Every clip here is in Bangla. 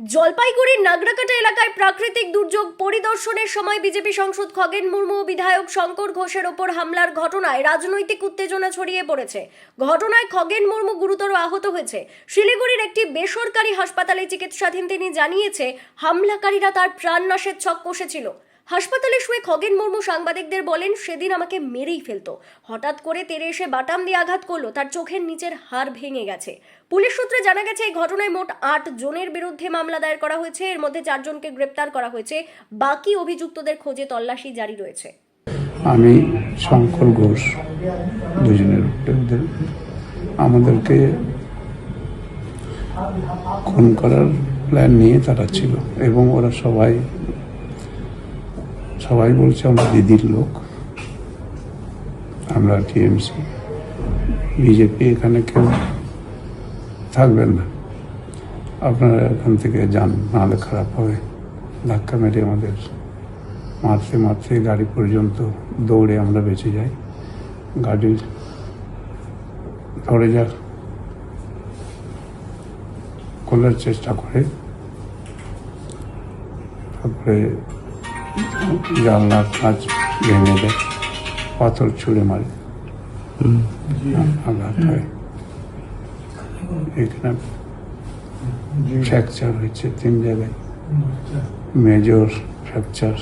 জলপাইগুড়ির নাগরাকাটা এলাকায় প্রাকৃতিক দুর্যোগ পরিদর্শনের সময় বিজেপি সংসদ খগেন মুর্মু বিধায়ক শঙ্কর ঘোষের ওপর হামলার ঘটনায় রাজনৈতিক উত্তেজনা ছড়িয়ে পড়েছে। ঘটনায় খগেন মুর্মু গুরুতর আহত হয়েছে। শিলিগুড়ির একটি বেসরকারি হাসপাতালে চিকিৎসাধীন তিনি জানিয়েছে, হামলাকারীরা তার প্রাণনাশের ছক কষেছিল। হাসপাতালে শুয়ে খগেন মুর্মু সাংবাদিকদের বলেন, সেদিন আমাকে মেরেই ফেলতো। হঠাৎ করে তেরে এসে বাটাম দিয়ে আঘাত করল, তার চোখের নিচের হাড় ভেঙে গেছে। পুলিশ সূত্রে জানা গেছে, এই ঘটনায় মোট আট জনের বিরুদ্ধে মামলা দায়ের করা হয়েছে। এর মধ্যে চারজনকে গ্রেপ্তার করা হয়েছে। বাকি অভিযুক্তদের খোঁজে তল্লাশি জারি রয়েছে। আমি শঙ্কর ঘোষ, দুজনের আমাদেরকে খুন করার প্ল্যান নিয়ে তারা ছিল এবং ওরা সবাই সবাই বলছে, আমরা দিদির লোক। আমরা টিএমসি। বিজেপি এখানে কেউ থাকবেন না। আপনারা এখান থেকে যান, নাহলে খারাপ হবে। ধাক্কা মেরে আমাদের মারতে মারতে গাড়ি পর্যন্ত দৌড়ে আমরা বেঁচে যাই। গাড়ি ধরে যা খোলার চেষ্টা করে। তারপরে জানলার কাঁচ ভেঙে দেয় পাথর ছুঁড়ে মারে। আঘাত হয়। এখানে ফ্র্যাকচার হয়েছে তিন জায়গায়। মেজর ফ্র্যাকচার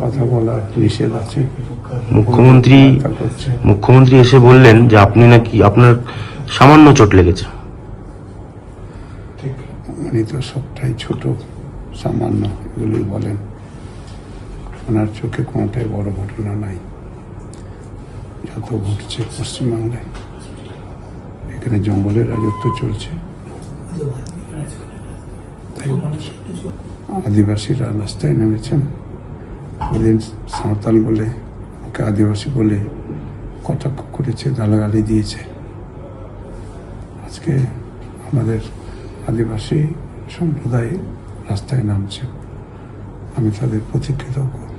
কথা বলা নিষেধ আছে। মুখ্যমন্ত্রী মুখ্যমন্ত্রী এসে বললেন যে আপনি নাকি আপনার সামান্য চোট লেগেছে। উনি তো সবটাই ছোট। সামান্য এগুলি বলেন। ওনার চোখে কোনোটাই বড় ঘটনা নাই। যত ঘটছে পশ্চিমবাংলায়। এখানে জঙ্গলের রাজত্ব চলছে। আদিবাসীরা রাস্তায় নেমেছেন। ওদিন সাঁওতাল বলে, ওকে আদিবাসী বলে কটাক্ষ করেছে, গালাগালি দিয়েছে। আজকে আমাদের আদিবাসী সম্প্রদায় রাস্তায় নামছে। আমি তাদের প্রতি কৃতজ্ঞ